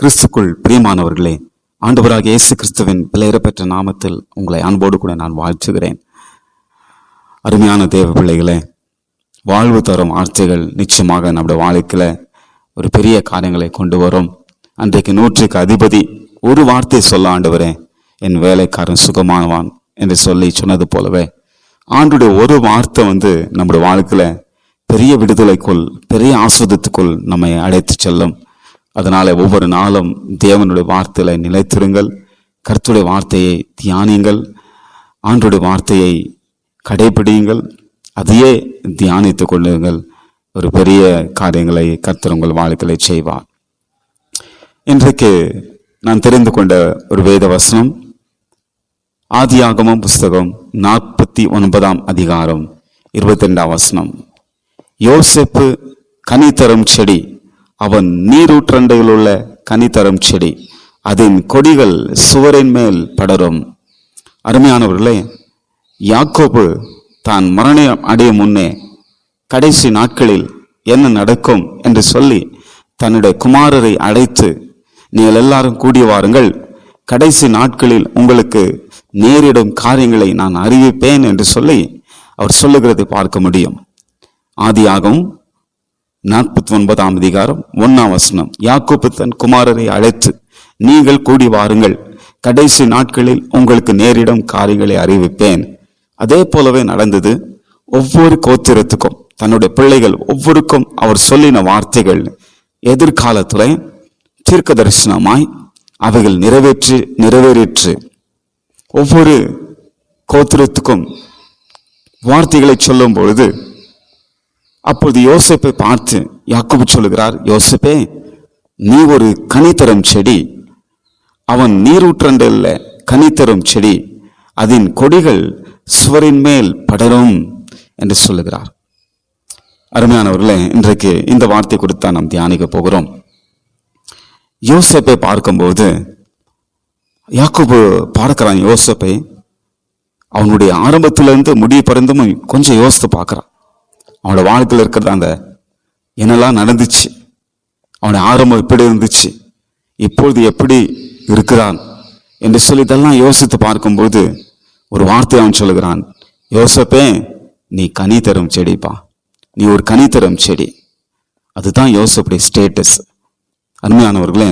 கிறிஸ்துக்குள் பிரியமானவர்களே ஆண்டவராக இயேசு கிறிஸ்துவின் பெற்ற நாமத்தில் உங்களை அன்போடு கூட நான் வாழ்த்துகிறேன். அருமையான தேவ பிள்ளைகளே வாழ்வு தரும் வார்த்தைகள் நிச்சயமாக நம்முடைய வாழ்க்கையில் ஒரு பெரிய காரியங்களை கொண்டு வரும். அன்றைக்கு நூற்றுக்கு அதிபதி ஒரு வார்த்தை சொல்ல ஆண்டவரே என் வேலைக்காரன் சுகமானவான் என்று சொல்லி சொன்னது போலவே ஆண்டுடைய ஒரு வார்த்தை வந்து நம்முடைய வாழ்க்கையில் பெரிய விடுதலைக்குள் பெரிய ஆஸ்வதத்துக்குள் நம்மை அழைத்து செல்லும். அதனால ஒவ்வொரு நாளும் தேவனுடைய வார்த்தையில நிலைத்திருங்கள். கருத்துடைய வார்த்தையை தியானியுங்கள் ஆண்டுடைய வார்த்தையை கடைபிடியுங்கள். அதையே தியானித்து கொள்ளுங்கள். ஒரு பெரிய காரியங்களை கர்த்தர் உங்கள் வாழ்க்கையை செய்வார். இன்றைக்கு நான் தெரிந்து கொண்ட ஒரு வேத வசனம் ஆதியாகமம் புஸ்தகம் நாற்பத்தி ஒன்பதாம் அதிகாரம் இருபத்தி ரெண்டாம் வசனம். யோசிப்பு கனி தரும் செடி அவன் நீரூற்றண்டையில் உள்ள கனித்தரும் செடி அதன் கொடிகள் சுவரின் மேல் படரும். அருமையானவர்களே யாக்கோபு தான் மரணம் அடைய முன்னே கடைசி நாட்களில் என்ன நடக்கும் என்று சொல்லி தன்னுடைய குமாரரை அழைத்து நீங்கள் எல்லாரும் கூடி வாருங்கள். கடைசி நாட்களில் உங்களுக்கு நேரிடும் காரியங்களை நான் அறிவிப்பேன் என்று சொல்லி அவர் சொல்லுகிறதை பார்க்க முடியும். ஆதியாகவும் நாற்பத்தி ஒன்பதாம் அதிகாரம் ஒன்னாம் வசனம். யாக்கோபு தன் குமாரரை அழைத்து நீங்கள் கூடி வாருங்கள். கடைசி நாட்களில் உங்களுக்கு நேரிடம் காரியங்களை அறிவிப்பேன். அதே போலவே நடந்தது. ஒவ்வொரு கோத்திரத்துக்கும் தன்னுடைய பிள்ளைகள் ஒவ்வொருக்கும் அவர் சொல்லின வார்த்தைகள் எதிர்காலத்துல தீர்க்க தரிசனமாய் அவைகள் நிறைவேற்றி நிறைவேறிற்று. ஒவ்வொரு கோத்திரத்துக்கும் வார்த்தைகளை சொல்லும் பொழுது அப்பொழுது யோசிப்பை பார்த்து யாக்கோபு சொல்லுகிறார் யோசிப்பே நீ ஒரு கனித்தரும் செடி. அவன் நீரூற்றண்டல்ல கனித்தரும் செடி. அதன் கொடிகள் சுவரின் மேல் படரும் என்று சொல்லுகிறார். அருமையானவர்களே இன்றைக்கு இந்த வார்த்தை கொடுத்தா நாம் தியானிக்க போகிறோம். யோசப்பை பார்க்கும்போது யாக்கோபு பார்க்கிறான் யோசேப்பை அவனுடைய ஆரம்பத்திலிருந்து முடிவு பறந்தும் கொஞ்சம் யோசித்து பார்க்குறான். அவனோட வாழ்க்கையில் இருக்கிறது அந்த என்னெல்லாம் நடந்துச்சு அவனுடைய ஆரம்பம் எப்படி இருந்துச்சு இப்பொழுது எப்படி இருக்கிறான் என்று சொல்லி இதெல்லாம் யோசித்து பார்க்கும்போது ஒரு வார்த்தை அவன் சொல்லுகிறான் யோசப்பே நீ கனி தரும் செடிப்பா. நீ ஒரு கனி தரும் செடி. அதுதான் யோசப்புடைய ஸ்டேட்டஸ் அருமையானவர்களே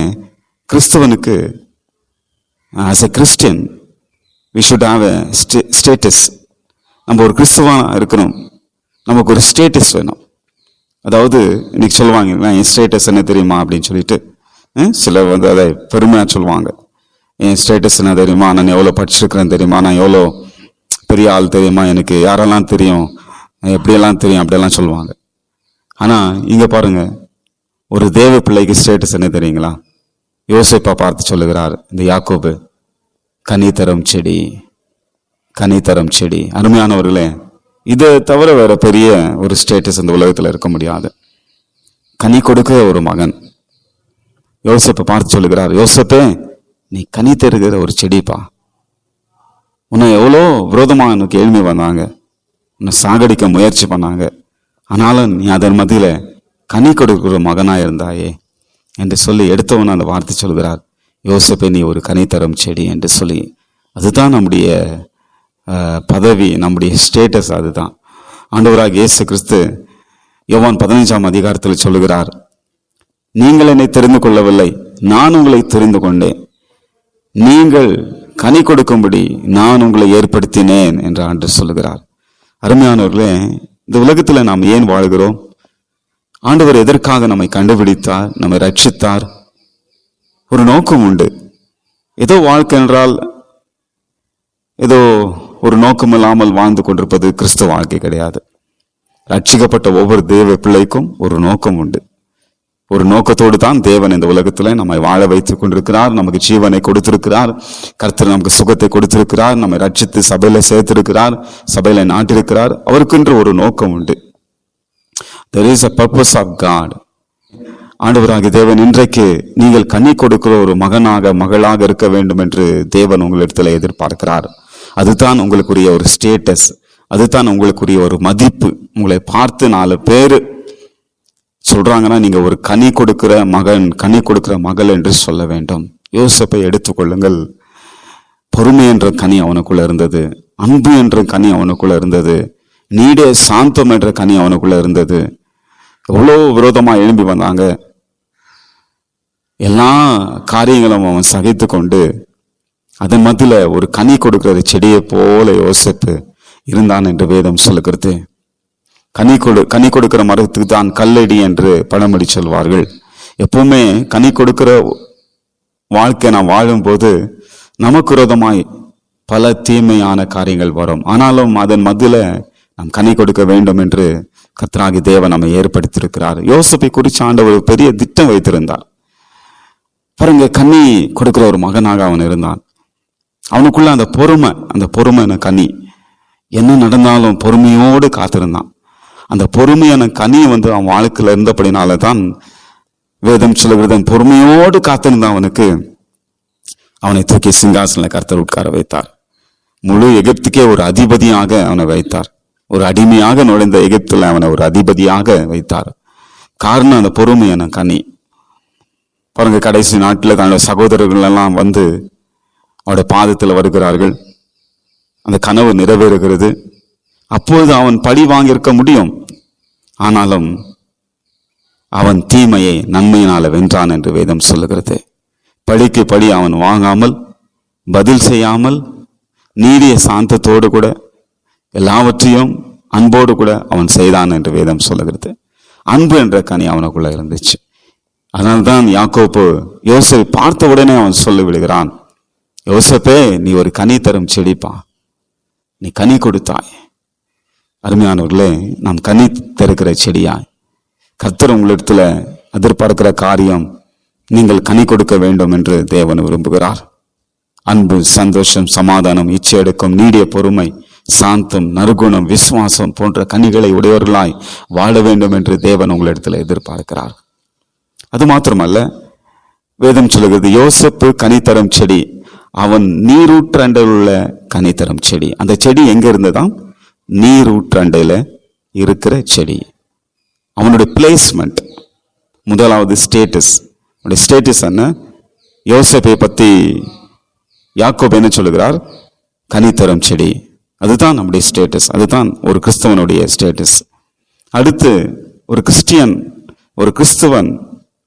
கிறிஸ்தவனுக்கு as a Christian we should have a status நம்ம ஒரு கிறிஸ்தவன் இருக்கணும். நமக்கு ஒரு ஸ்டேட்டஸ் வேணும். அதாவது இன்னைக்கு சொல்லுவாங்க என் ஸ்டேட்டஸ் என்ன தெரியுமா? அப்படின்னு சொல்லிட்டு சிலர் வந்து அதை பெருமையாக சொல்லுவாங்க. என் ஸ்டேட்டஸ் என்ன தெரியுமா? நான் எவ்வளோ படிச்சிருக்கிறேன் தெரியுமா? நான் எவ்வளோ பெரிய ஆள் தெரியுமா எனக்கு? யாரெல்லாம் தெரியும்? எப்படியெல்லாம் தெரியும்? அப்படியெல்லாம் சொல்லுவாங்க. ஆனால் இங்கே பாருங்கள் ஒரு தேவ பிள்ளைக்கு ஸ்டேட்டஸ் என்ன தெரியுங்களா? யோசிப்பா பார்த்து சொல்லுகிறார் இந்த யாக்கோபு கனி செடி கனி செடி. அருமையானவர்களே இதை தவிர வேற பெரிய ஒரு ஸ்டேட்டஸ் இந்த உலகத்தில் இருக்க முடியாது. கனி கொடுக்க ஒரு மகன். யோசப்பை பார்த்து சொல்லுகிறார் யோசப்பே நீ கனி தருகிற ஒரு செடிப்பா. உன்னை எவ்வளோ விரோதமாக எனக்கு எழுமி வந்தாங்க உன்னை சாகடிக்க முயற்சி பண்ணாங்க. ஆனாலும் நீ அதன் மத்தியில் கனி கொடுக்கிற மகனாக இருந்தாயே என்று சொல்லி எடுத்தவன் அந்த வார்த்தை சொல்கிறார். யோசப்பே நீ ஒரு கனி தரும் செடி என்று சொல்லி. அதுதான் நம்முடைய பதவி நம்முடைய ஸ்டேட்டஸ் அதுதான். ஆண்டவராக இயேசு கிறிஸ்து யோவான் பதினைஞ்சாம் அதிகாரத்தில் சொல்லுகிறார் நீங்கள் என்னை தெரிந்து கொள்ளவில்லை நான் உங்களை தெரிந்து கொண்டேன். நீங்கள் கனி கொடுக்கும்படி நான் உங்களை ஏற்படுத்தினேன் என்று ஆண்டு சொல்லுகிறார். அருமையானவர்களே இந்த உலகத்தில் நாம் ஏன் வாழ்கிறோம்? ஆண்டவர் எதற்காக நம்மை கண்டுபிடித்தார் நம்மை ரட்சித்தார்? ஒரு நோக்கம் உண்டு. ஏதோ வாழ்க்கை என்றால் ஏதோ ஒரு நோக்கமில்லாமல் வாழ்ந்து கொண்டிருப்பது கிறிஸ்துவ வாழ்க்கை கிடையாது. ரட்சிக்கப்பட்ட ஒவ்வொரு தேவ பிள்ளைக்கும் ஒரு நோக்கம் உண்டு. ஒரு நோக்கத்தோடு தான் தேவன் இந்த உலகத்தில் நம்மை வாழ வைத்துக் கொண்டிருக்கிறார் நமக்கு ஜீவனை கொடுத்திருக்கிறார் கர்த்தர் நமக்கு சுகத்தை கொடுத்திருக்கிறார் நம்மை ரட்சித்து சபையில சேர்த்திருக்கிறார் சபையில நாட்டிருக்கிறார். அவருக்கென்று ஒரு நோக்கம் உண்டு. There is a purpose of God ஆண்டவராக தேவன் இன்றைக்கு நீங்கள் கண்ணி கொடுக்கிற ஒரு மகனாக மகளாக இருக்க வேண்டும் என்று தேவன் உங்களிடத்தில் எதிர்பார்க்கிறார். அதுதான் உங்களுக்குரிய ஒரு ஸ்டேட்டஸ் அதுதான் உங்களுக்குரிய ஒரு மதிப்பு. உங்களை பார்த்து நாலு பேர் சொல்றாங்கன்னா நீங்க ஒரு கனி கொடுக்கிற மகன் கனி கொடுக்கிற மகள் என்று சொல்ல வேண்டும். யோசப்பை எடுத்துக்கொள்ளுங்கள். பொறுமை என்ற கனி அவனுக்குள்ள இருந்தது. அன்பு என்ற கனி அவனுக்குள்ள இருந்தது. நீடே சாந்தம் என்ற கனி அவனுக்குள்ள இருந்தது. எவ்வளோ விரோதமா எழும்பி வந்தாங்க. எல்லா காரியங்களும் அவன் சகித்து கொண்டு அதன் மத்தியில ஒரு கனி கொடுக்கிற செடியை போல யோசிப்பு இருந்தான் என்று வேதம் சொல்லுகிறது. கனி கொடு கனி கொடுக்கிற மரத்துக்கு தான் கல்லடி என்று பழமொழி சொல்வார்கள். எப்பவுமே கனி கொடுக்கிற வாழ்க்கை நாம் வாழும்போது நமக்கு விரோதமாய் பல தீமையான காரியங்கள் வரும். ஆனாலும் அதன் மதியில் நாம் கனி கொடுக்க வேண்டும் என்று கத்ராகி தேவன் நம்மை ஏற்படுத்தியிருக்கிறார். யோசப்பை குறித்து ஆண்டவர் ஒரு பெரிய திட்டம் வைத்திருந்தார். பாருங்க கன்னி கொடுக்கிற ஒரு மகனாக அவன் இருந்தான். அவனுக்குள்ள அந்த பொறுமை அந்த பொறுமையான கனி. என்ன நடந்தாலும் பொறுமையோடு காத்திருந்தான். அந்த பொறுமையான கனி வந்து அவன் வாழ்க்கையில் இருந்தபடினால தான் வேதம் சில அந்த பொறுமையோடு காத்திருந்தான் அவனுக்கு. அவனை தூக்கி சிங்காசனில் கர்த்தர் உட்கார வைத்தார். முழு எகிப்துக்கே ஒரு அதிபதியாக அவனை வைத்தார். ஒரு அடிமையாக நுழைந்த எகிப்தில் அவனை ஒரு அதிபதியாக வைத்தார். காரணம் அந்த பொறுமையான கனி. பாருங்க கடைசி நாட்டில் தன்னோட சகோதரர்கள் எல்லாம் வந்து அவருடைய பாதத்தில் வருகிறார்கள். அந்த கனவு நிறைவேறுகிறது. அப்பொழுது அவன் பழி வாங்கியிருக்க முடியும். ஆனாலும் அவன் தீமையை நன்மையினால் வென்றான் என்று வேதம் சொல்லுகிறது. பழிக்கு பழி அவன் வாங்காமல் பதில் செய்யாமல் நீடிய சாந்தத்தோடு கூட எல்லாவற்றையும் அன்போடு கூட அவன் செய்தான் என்று வேதம் சொல்லுகிறது. அன்பு என்ற கனி அவனுக்குள்ள இருந்துச்சு. அதனால்தான் யாக்கோப்பு யோசை பார்த்த உடனே அவன் சொல்லி விடுகிறான் யோசப்பே நீ ஒரு கனி தரும் செடிப்பா. நீ கனி கொடுத்தாய். அருமையானவர்களே நாம் கனி தருகிற செடியாய். கத்தர் உங்களிடத்துல எதிர்பார்க்கிற காரியம் நீங்கள் கனி கொடுக்க வேண்டும் என்று தேவன் விரும்புகிறார். அன்பு சந்தோஷம் சமாதானம் இச்சையெடுக்கும் நீடிய பொறுமை சாந்தம் நறுகுணம் விசுவாசம் போன்ற கனிகளை உடையவர்களாய் வாழ வேண்டும் என்று தேவன் உங்களிடத்துல எதிர்பார்க்கிறார். அது மாத்திரமல்ல வேதம் சொல்லுகிறது யோசப்பு கனித்தரம் செடி அவன் நீரூற்றாண்டில் உள்ள கனித்தரம் செடி. அந்த செடி எங்கே இருந்ததாம் நீரூற்றாண்டில் இருக்கிற செடி. அவனுடைய பிளேஸ்மெண்ட் முதலாவது ஸ்டேட்டஸ் அவனுடைய ஸ்டேட்டஸ் என்ன? யோசப்பை பற்றி யாக்கோப் என்ன சொல்லுகிறார்? கனித்தரம் செடி. அதுதான் நம்முடைய ஸ்டேட்டஸ் அதுதான் ஒரு கிறிஸ்தவனுடைய ஸ்டேட்டஸ் அடுத்து ஒரு கிறிஸ்டியன் ஒரு கிறிஸ்துவன்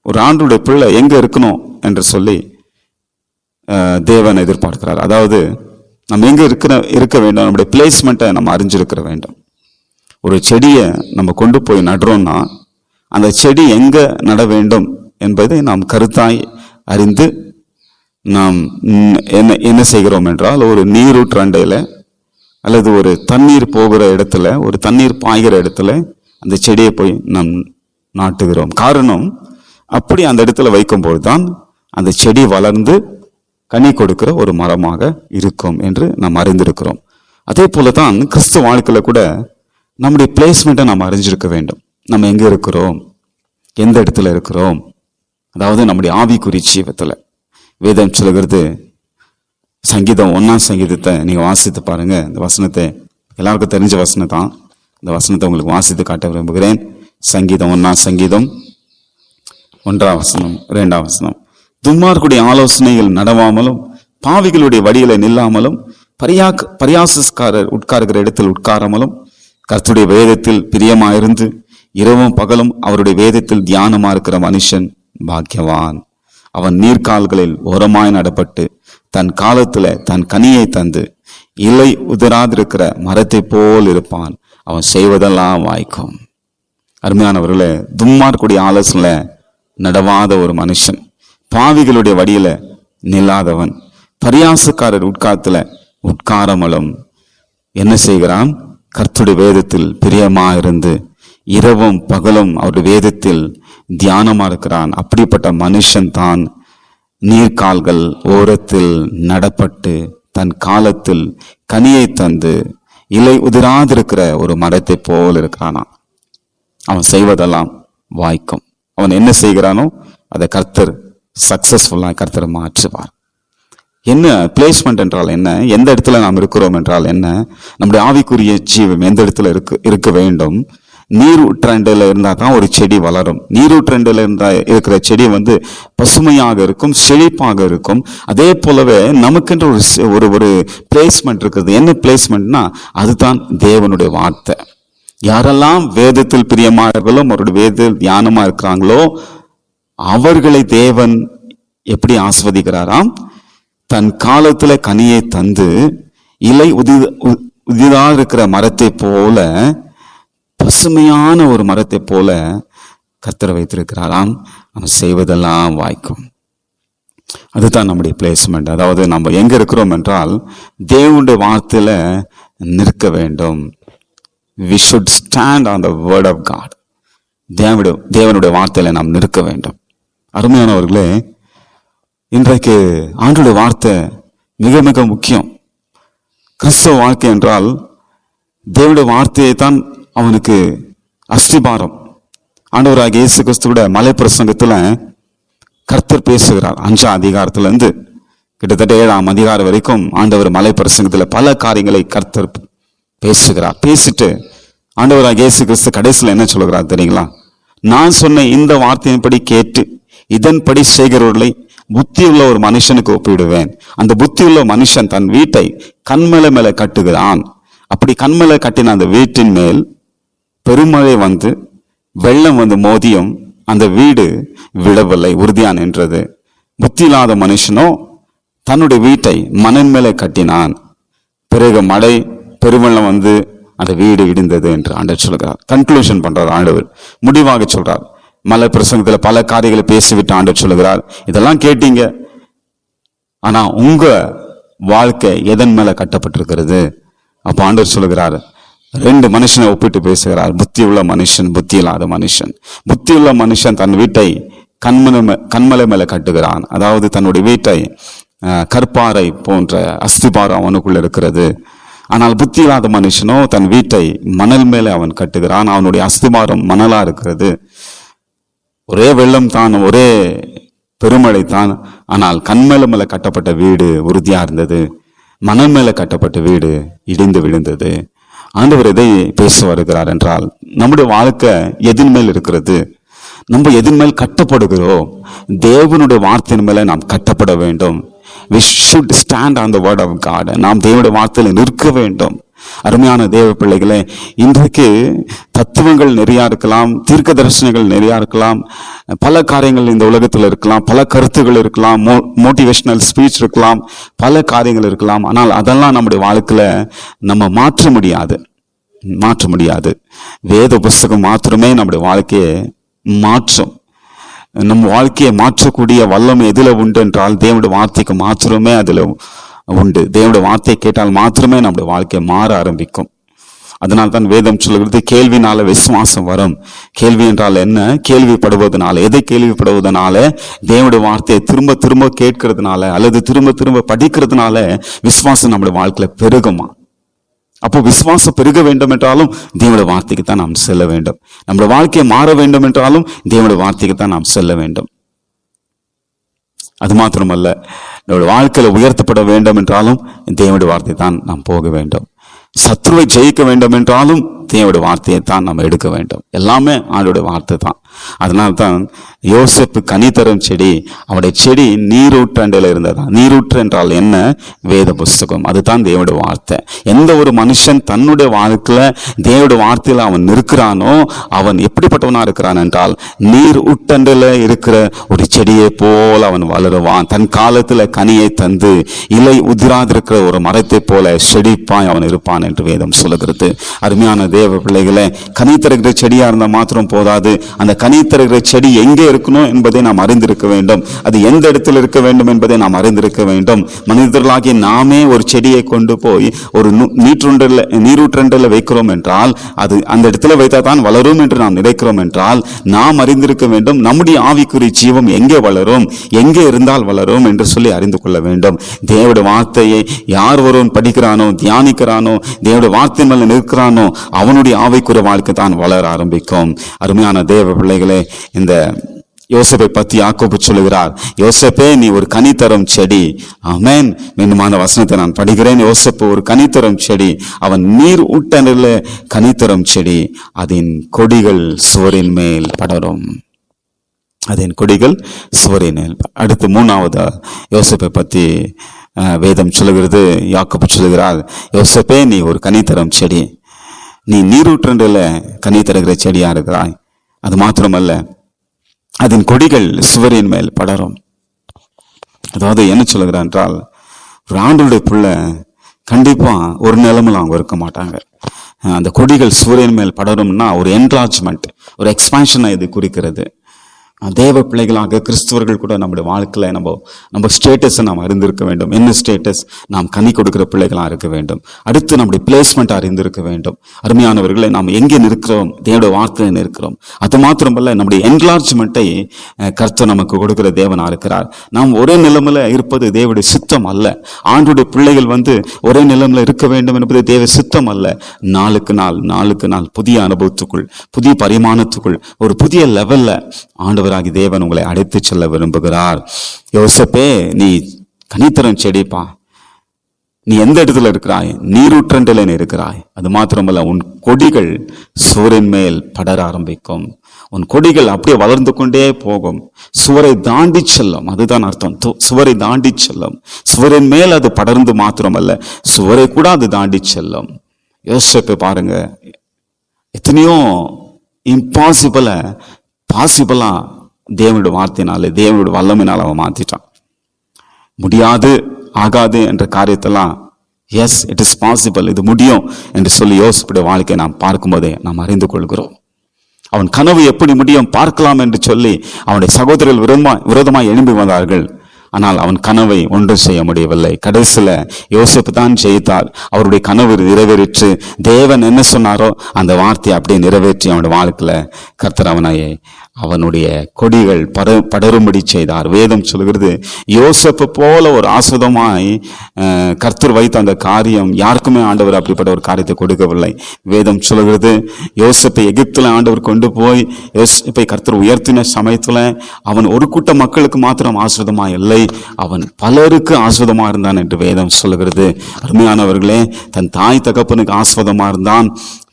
ஒரு ஆண்டுடைய பிள்ளை எங்கே இருக்கணும் என்று சொல்லி தேவன் எதிர்பார்க்கிறார். அதாவது நம்ம எங்கே இருக்கிற இருக்க வேண்டும் நம்முடைய பிளேஸ்மெண்ட்டை நம்ம அறிஞ்சிருக்கிற வேண்டும். ஒரு செடியை நம்ம கொண்டு போய் நடுறோம்னா அந்த செடி எங்கே நட வேண்டும் என்பதை நாம் கருத்தாய் அறிந்து நாம் என்ன என்ன செய்கிறோம் என்றால் ஒரு நீரூற்றண்டையில் அல்லது ஒரு தண்ணீர் போகிற இடத்துல ஒரு தண்ணீர் பாய்கிற இடத்துல அந்த செடியை போய் நாம் நாட்டுகிறோம். காரணம் அப்படி அந்த இடத்துல வைக்கும்போது தான் அந்த செடி வளர்ந்து கனி கொடுக்கிற ஒரு மரமாக இருக்கும் என்று நாம் அறிந்திருக்கிறோம். அதே போல தான் கிறிஸ்து வாழ்க்கையில் கூட நம்முடைய பிளேஸ்மெண்ட்டை நாம் அறிஞ்சிருக்க வேண்டும். நம்ம எங்கே இருக்கிறோம்? எந்த இடத்துல இருக்கிறோம்? அதாவது நம்முடைய ஆவிக்குறி ஜீவத்தில். வேதம் சொல்கிறது சங்கீதம் ஒன்றாம் சங்கீதத்தை நீங்கள் வாசித்து பாருங்க. இந்த வசனத்தை எல்லாருக்கும் தெரிஞ்ச வசனம் தான் இந்த வசனத்தை உங்களுக்கு வாசித்து காட்ட விரும்புகிறேன். சங்கீதம் ஒன்றாம் சங்கீதம் ஒன்றாம் வசனம் ரெண்டாம் வசனம். துன்மார்க்குடைய ஆலோசனைகள் நடவாமலும் பாவிகளுடைய வழியில நில்லாமலும் பரியாக் பரியாசஸ்காரர் உட்காருகிற இடத்தில் உட்காராமலும் கர்த்துடைய வேதத்தில் பிரியமாயிருந்து இரவும் பகலும் அவருடைய வேதத்தில் தியானமா இருக்கிற மனுஷன் பாக்கியவான். அவன் நீர்க்கால்களில் ஓரமாய் நடப்பட்டு தன் காலத்துல தன் கனியை தந்து இலை உதராதிருக்கிற மரத்தை போல் இருப்பான். அவன் செய்வதெல்லாம் வாய்க்கும். அருமையானவர்களே துன்மார்க்குடைய ஆலோசனை நடவாத ஒரு மனுஷன். பாவிகளுடைய வடியில நில்லாதவன். பரியாசக்காரர் உட்காரத்துல உட்காரமலும் என்ன செய்கிறான்? கர்த்தருடைய வேதத்தில் பிரியமா இருந்து இரவும் பகலும் அவருடைய வேதத்தில் தியானமா இருக்கிறான். அப்படிப்பட்ட மனுஷன் தான் நீர்கால்கள் ஓரத்தில் நடப்பட்டு தன் காலத்தில் கனியை தந்து இலை உதிராதிருக்கிற ஒரு மரத்தை போல் இருக்கிறானா அவன் செய்வதெல்லாம் வாய்க்கும். அவன் என்ன செய்கிறானோ அதை கர்த்தர் சக்சஸ்ஃபுல்லாக கருத்தர் மாற்றுவார் என்ன பிளேஸ்மெண்ட் என்றால் என்ன? எந்த இடத்துல நாம் இருக்கிறோம் என்றால் என்ன? நம்முடைய ஆவிக்குரிய ஜீவம் எந்த இடத்துல இருக்கு இருக்க வேண்டும்? நீரூற்றண்டில் இருந்தால் தான் ஒரு செடி வளரும். நீரூற்றண்டில் இருந்தால் இருக்கிற செடி வந்து பசுமையாக இருக்கும் செழிப்பாக இருக்கும். அதே போலவே நமக்குன்ற ஒரு ஒரு ஒரு பிளேஸ்மெண்ட் இருக்குது. என்ன பிளேஸ்மெண்ட்னா அதுதான் தேவனுடைய வார்த்தை. யாரெல்லாம் வேதத்தில் பிரியமார்களோ அவருடைய வேதத்தில் தியானமாக இருக்கிறாங்களோ அவர்களை தேவன் எப்படி ஆஸ்வதிக்கிறாராம்? தன் காலத்துல கனியை தந்து இலை உதி உதிதாக இருக்கிற மரத்தை போல பசுமையான ஒரு மரத்தை போல கத்தர் வைத்திருக்கிறாராம். நம்ம செய்வதெல்லாம் வாய்க்கும். அதுதான் நம்முடைய பிளேஸ்மெண்ட் அதாவது நம்ம எங்க இருக்கிறோம் என்றால் தேவனுடைய வார்த்தையில நிற்க வேண்டும். We should stand on the word of God தேவனுடைய தேவனுடைய வார்த்தையில நாம் நிற்க வேண்டும். அருமையானவர்களே இன்றைக்கு ஆண்டுடைய வார்த்தை மிக மிக முக்கியம். கிறிஸ்தவ வாழ்க்கை என்றால் தேவனுடைய வார்த்தையை தான் அவனுக்கு அஸ்திபாரம். ஆண்டவராக இயேசு கிறிஸ்துவோட மலை பிரசங்கத்தில் கர்த்தர் பேசுகிறார். அஞ்சாம் அதிகாரத்துலேருந்து கிட்டத்தட்ட ஏழாம் அதிகாரம் வரைக்கும் ஆண்டவர் மலை பிரசங்கத்தில் பல காரியங்களை கர்த்தர் பேசுகிறார். பேசிட்டு ஆண்டவராக இயேசு கிறிஸ்து கடைசியில் என்ன சொல்கிறார் தெரியுங்களா? நான் சொன்ன இந்த வார்த்தையின்படி கேட்டு இதன்படி செய்கிறவர்களை புத்தியுள்ள ஒரு மனுஷனுக்கு ஒப்பிடுவேன். அந்த புத்தி உள்ள மனுஷன் தன் வீட்டை கண்மலை மேல கட்டுகிறான். அப்படி கண்மலை கட்டின அந்த வீட்டின் மேல் பெருமழை வந்து வெள்ளம் வந்து மோதியும் அந்த வீடு விடவில்லை உறுதியா நின்றது. புத்தி இல்லாத மனுஷனோ தன்னுடைய வீட்டை மணல் மேலே கட்டினான். பிறகு மழை பெருவெள்ளம் வந்து அந்த வீடு இடிந்தது என்று ஆண்டவர் சொல்கிறார். கன்க்ளூஷன் பண்றார் ஆண்டவர். முடிவாக சொல்றார் மலை பிரசங்கத்தில் பல காரியங்களை பேசிவிட்டு ஆண்டு சொல்லுகிறார். இதெல்லாம் கேட்டீங்க. ஆனால் உங்கள் வாழ்க்கை எதன் மேலே கட்டப்பட்டிருக்கிறது? அப்போ ஆண்டவர் சொல்லுகிறார் ரெண்டு மனுஷனை ஒப்பிட்டு பேசுகிறார். புத்தி உள்ள மனுஷன் புத்தி இல்லாத மனுஷன். புத்தி உள்ள மனுஷன் தன் வீட்டை கண்மலை மே- கண்மலை மேலே கட்டுகிறான். அதாவது தன்னுடைய வீட்டை கற்பாறை போன்ற அஸ்திபாரம் அவனுக்குள்ள இருக்கிறது. ஆனால் புத்தி இல்லாத மனுஷனோ தன் வீட்டை மணல் மேலே அவன் கட்டுகிறான். அவனுடைய அஸ்திபாரம் மணலாக இருக்கிறது. ஒரே வெள்ளம் தான் ஒரே பெருமழை தான். ஆனால் கண்மேல மேல கட்டப்பட்ட வீடு உறுதியா இருந்தது. மணல் மேல கட்டப்பட்ட வீடு இடிந்து விழுந்தது. ஆண்டவர் எதை பேச வருகிறார் என்றால் நம்முடைய வாழ்க்கை எதின் மேல் இருக்கிறது? நம்ம எதின் மேல் கட்டப்படுகிறோம்? தேவனுடைய வார்த்தையின் மேல நாம் கட்டப்பட வேண்டும். We should stand on the word of God நாம் தேவனுடைய வார்த்தையில் நிற்க வேண்டும். அருமையான தேவ பிள்ளைகளே இன்றைக்கு தத்துவங்கள் நிறையா இருக்கலாம் தீர்க்க தரிசனங்கள் நிறையா இருக்கலாம் பல காரியங்கள் இந்த உலகத்தில் இருக்கலாம் பல கருத்துகள் இருக்கலாம் மோ மோட்டிவேஷனல் ஸ்பீச் இருக்கலாம் பல காரியங்கள் இருக்கலாம். ஆனால் அதெல்லாம் நம்முடைய வாழ்க்கையில நம்ம மாற்ற முடியாது. மாற்ற முடியாது. வேத புஸ்தகம் மாத்திரமே நம்முடைய வாழ்க்கையை மாற்றும். நம் வாழ்க்கையை மாற்றக்கூடிய வல்லம் எதுல உண்டு என்றால் தேவனுடைய வார்த்தைக்கு மாத்திரமே அதுல உண்டு. தேவனுடைய வார்த்தையை கேட்டால் மாத்திரமே நம்முடைய வாழ்க்கை மாற ஆரம்பிக்கும். அதனால் தான் வேதம் சொல்கிறது கேள்வினால விசுவாசம் வரும். கேள்வி என்றால் என்ன? கேள்விப்படுவதனால. எதை கேள்விப்படுவதனால? தேவனுடைய வார்த்தையை திரும்ப திரும்ப கேட்கறதுனால அல்லது திரும்ப திரும்ப படிக்கிறதுனால விசுவாசம் நம்முடைய வாழ்க்கையில பெருகுமா? அப்போ விசுவாசம் பெருக வேண்டும் என்றாலும் தேவனுடைய வார்த்தைக்கு தான் நாம் செல்ல வேண்டும். நம்முடைய வாழ்க்கையை மாற வேண்டும் என்றாலும் தேவனுடைய வார்த்தைக்கு தான் நாம் செல்ல வேண்டும். அது மாத்திரமல்ல நம்முடைய வாழ்க்கையில் உயர்த்தப்பட வேண்டும் என்றாலும் தேவனுடைய வார்த்தை தான் நாம் போக வேண்டும். சத்ருவை ஜெயிக்க வேண்டும் என்றாலும் தேவனுடைய வார்த்தையை தான் நம்ம எடுக்க வேண்டும். எல்லாமே ஆண்டோடைய வார்த்தை தான். அதனால தான் யோசப்பு கனி தரும் செடி அவருடைய செடி நீரூற்றண்டில் இருந்ததா? நீரூற்று என்றால் என்ன? வேத புஸ்தகம். அதுதான் தேவனுடைய வார்த்தை. எந்த ஒரு மனுஷன் தன்னுடைய வாழ்க்கையில் தேவனுடைய வார்த்தையில் அவன் நிற்கிறானோ அவன் எப்படிப்பட்டவனா இருக்கிறான் என்றால் நீர் உட்டண்டில் இருக்கிற ஒரு செடியை போல அவன் வளருவான். தன் காலத்தில் கனியை தந்து இலை உதிராதிருக்கிற ஒரு மரத்தை போல செழிப்பாய் அவன் இருப்பான் என்று வேதம் சொல்லுகிறது. அருமையானது தேவ பிள்ளைகளை கனி செடியாக இருந்தால் மாத்திரம் போதாது. அந்த கனி செடி எங்கே இருக்கணும் என்பதை நாம் அறிந்திருக்க வேண்டும். அது எந்த இடத்தில் இருக்க வேண்டும் என்பதை நாம் அறிந்திருக்க வேண்டும். மனிதர்களாகிய நாமே ஒரு செடியை கொண்டு போய் ஒரு நீற்றுண்டில் நீரூற்றண்டில் வைக்கிறோம் என்றால் அது அந்த இடத்துல வைத்தால் தான் வளரும் என்று நாம் நினைக்கிறோம் என்றால் நாம் அறிந்திருக்க வேண்டும் நம்முடைய ஆவிக்குரிய ஜீவம் எங்கே வளரும் எங்கே இருந்தால் வளரும் என்று சொல்லி அறிந்து கொள்ள வேண்டும். தேவட வார்த்தையை யார் ஒருவன் படிக்கிறானோ தியானிக்கிறானோ தேவட வார்த்தை மேல நிற்கிறானோ அவனுடைய ஆவைக்குற வாழ்க்கை தான் வளர ஆரம்பிக்கும். அருமையான தேவ பிள்ளைகளே இந்த யோசப்பை பத்தி யாக்கோபு சொல்லுகிறார் யோசப்பே நீ ஒரு கனித்தரும் செடி. ஆமேன். மீண்டும் அந்த வசனத்தை நான் படிக்கிறேன். யோசப்பு ஒரு கனித்தரும் செடி அவன் நீர் ஊட்டனில் கனித்தரும் செடி அதன் கொடிகள் சுவரின் மேல் படரும். அதன் கொடிகள் சுவரின் மேல் அடுத்து மூணாவது யோசப்பை பத்தி வேதம் சொல்லுகிறது யாக்கப்பு சொல்லுகிறார் யோசப்பே நீ ஒரு கனித்தரும் செடி. நீ நீரூற்றண்டில் கனி தருகிற செடியாக இருக்கிறாய். அது மாத்திரமல்ல அதன் கொடிகள் சுவரின் மேல் படரும். அதாவது என்ன சொல்லுகிறார் என்றால் ஒரு ஆண்டுடைய பிள்ளை கண்டிப்பாக ஒரு நிலமில் அவங்க இருக்க மாட்டாங்க. அந்த கொடிகள் சூரியன் மேல் படரும்னா ஒரு என்லார்ஜ்மெண்ட் ஒரு எக்ஸ்பான்ஷனை இது குறிக்கிறது. தேவ பிள்ளைகளாக கிறிஸ்துவர்கள் கூட நம்முடைய வாழ்க்கையில நம்ம நம்ம ஸ்டேட்டஸை நாம் அறிந்திருக்க வேண்டும். என்ன ஸ்டேட்டஸ் நாம் கனி கொடுக்கிற பிள்ளைகளா இருக்க வேண்டும். அடுத்து நம்முடைய பிளேஸ்மெண்ட் அறிந்திருக்க வேண்டும். அருமையானவர்களை நாம் எங்கே நிற்கிறோம்? தேவனுடைய வார்த்தையில் நிற்கிறோம். அது மாத்திரமல்ல நம்முடைய என்லார்ஜ்மெண்ட்டை கர்த்தர் நமக்கு கொடுக்கிற தேவனா இருக்கிறார். நாம் ஒரே நிலைமையில இருப்பது தேவடைய சித்தம் அல்ல. ஆண்டுடைய பிள்ளைகள் வந்து ஒரே நிலைமையில இருக்க வேண்டும் என்பது தேவ சித்தம் அல்ல. நாளுக்கு நாள் நாளுக்கு நாள் புதிய அனுபவத்துக்குள் புதிய பரிமாணத்துக்குள் ஒரு புதிய லெவல்ல ஆண்டவராகி தேவன் உங்களை அடைத்து செல்ல விரும்புகிறார். யோசப்பே நீ கனித்தரம் செடிப்பா. நீ எந்த இடத்துல இருக்கிறாய்? நீரூற்றண்டில் நீ இருக்கிறாய். அது மாத்திரமல்ல உன் கொடிகள் சுவரின் மேல் படர ஆரம்பிக்கும். உன் கொடிகள் அப்படியே வளர்ந்து கொண்டே போகும். சுவரை தாண்டி செல்லும். அதுதான் அர்த்தம். சுவரை தாண்டி செல்லும். சுவரின் மேல் அது படர்ந்து மாத்திரமல்ல சுவரை கூட அது தாண்டி செல்லும். யோசிச்சு பாருங்க. எத்தனையோ இம்பாசிபிளை பாசிபிளா தேவனுடைய வார்த்தையினால தேவனுடைய வல்லமையினால் அவன் மாற்றிட்டான் முடியாது ஆகாது என்ற காரியத்தெல்லாம் எஸ் இட் இஸ் பாசிபிள் இது முடியும் என்று சொல்லி யோசிப்புடைய வாழ்க்கையை நாம் பார்க்கும்போதே நாம் அறிந்து கொள்கிறோம். அவன் கனவு எப்படி முடியும் பார்க்கலாம் என்று சொல்லி அவனுடைய சகோதரர்கள் விரோதமா விரோதமாக எழும்பி வந்தார்கள். ஆனால் அவன் கனவை ஒன்றும் செய்ய முடியவில்லை. கடைசியில யோசிப்பு தான் செய்தார் அவருடைய கனவு நிறைவேறிற்று. தேவன் என்ன சொன்னாரோ அந்த வார்த்தையை அப்படியே நிறைவேற்றி அவனுடைய வாழ்க்கையில் கர்த்தர் அவனுடைய கொடிகள் பட படரும்படி செய்தார். வேதம் சொல்கிறது யோசப்பு போல ஒரு ஆசுதமாய் கர்த்தர் வைத்த அந்த காரியம் யாருக்குமே ஆண்டவர் அப்படிப்பட்ட ஒரு காரியத்தை கொடுக்கவில்லை. வேதம் சொல்கிறது யோசப்பை எகிப்தில் ஆண்டவர் கொண்டு போய் யோசப்பை கர்த்தர் உயர்த்தின சமயத்தில் அவன் ஒரு கூட்ட மக்களுக்கு மாத்திரம் ஆசிரதமா இல்லை அவன் பலருக்கு ஆசுதமா இருந்தான் என்று வேதம் சொல்லுகிறது. அருமையானவர்களே தன் தாய் தகப்பனுக்கு ஆஸ்வதமா இருந்தான்.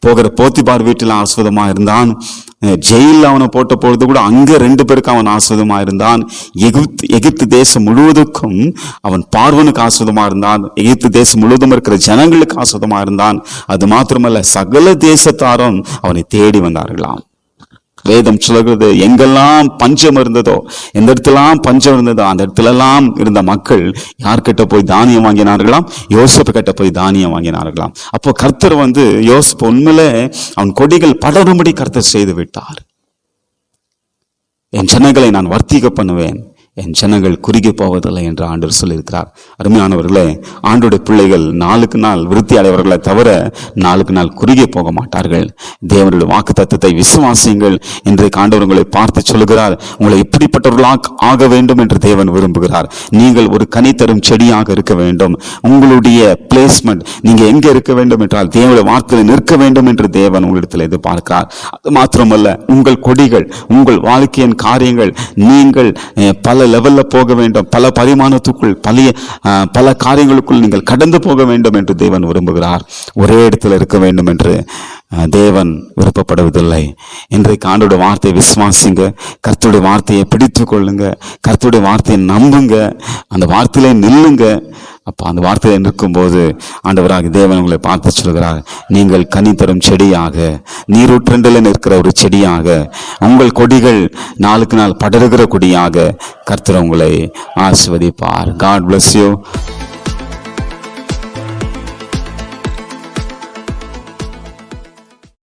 போகிற போத்திபார் வீட்டில் ஆஸ்வதமா இருந்தான். ஜெயிலில் அவனை போட்ட பொழுது கூட அங்க ரெண்டு பேருக்கு அவன் ஆஸ்வதமா இருந்தான். எகிப்து எகிப்து தேசம் முழுவதுக்கும் அவன் பார்வனுக்கு ஆஸ்வதமா இருந்தான். எகிப்து தேசம் முழுவதும் இருக்கிற ஜனங்களுக்கு ஆஸ்வதமா இருந்தான். அது மாத்திரமல்ல சகல தேசத்தாரும் அவனை தேடி வந்தார்களாம். வேதம் சொல்கிறது எங்கெல்லாம் பஞ்சம் இருந்ததோ எந்த இடத்துலாம் பஞ்சம் இருந்ததோ அந்த இடத்துலலாம் இருந்த மக்கள் யார்கிட்ட போய் தானியம் வாங்கினார்களாம்? யோசிப்பு கிட்ட போய் தானியம் வாங்கினார்களாம். அப்போ கர்த்தர் வந்து யோசிப்பு உண்மையிலே அவன் கொடிகள் படரும்படி கர்த்தர் செய்து விட்டார். என் ஜனங்களை நான் வர்த்திக்க பண்ணுவேன். என் ஜனங்கள் குறுகி போவதில்லை என்று ஆண்டவர் சொல்லியிருக்கிறார். அருமையானவர்களே ஆண்டோடைய பிள்ளைகள் நாளுக்கு நாள் விருத்தி அடைவர்களை தவிர நாளுக்கு நாள் குறுகி போக மாட்டார்கள். தேவனுடைய வாக்கு தத்துவத்தை விசுவாசியுங்கள். இன்றைக்கு ஆண்டவர் உங்களை பார்த்து சொல்லுகிறார் உங்களை இப்படிப்பட்டவர்களாக ஆக வேண்டும் என்று தேவன் விரும்புகிறார். நீங்கள் ஒரு கனி தரும் செடியாக இருக்க வேண்டும். உங்களுடைய பிளேஸ்மெண்ட் நீங்கள் எங்கே இருக்க வேண்டும் என்றால் தேவனுடைய வார்த்தையில் நிற்க வேண்டும் என்று தேவன் உங்களிடத்தில் எதிர்பார்க்கிறார். அது மாத்திரமல்ல உங்கள் கொடிகள் உங்கள் வாழ்க்கையின் காரியங்கள் நீங்கள் பல லெவலில் போக வேண்டும். பல பரிமாணத்துக்குள் பழைய பல காரியங்களுக்குள் நீங்கள் கடந்து போக வேண்டும் என்று தேவன் விரும்புகிறார். ஒரே இடத்துல இருக்க வேண்டும் என்று தேவன் விருப்பப்படுவதில்லை. இன்றைக்கு ஆண்டோட வார்த்தையை விசுவாசிங்க. கர்த்தருடைய வார்த்தையை பிடித்து கொள்ளுங்க. கர்த்தருடைய வார்த்தையை நம்புங்க. அந்த வார்த்தையிலே நில்லுங்க. அப்போ அந்த வார்த்தையில் நிற்கும்போது ஆண்டவராக தேவன் உங்களை பார்த்து சொல்கிறார் நீங்கள் கனி தரும் செடியாக நீரூற்றண்டில் நிற்கிற ஒரு செடியாக உங்கள் கொடிகள் நாளுக்கு நாள் படருகிற கொடியாக கர்த்தர் உங்களை ஆசிர்வதிப்பார். God bless you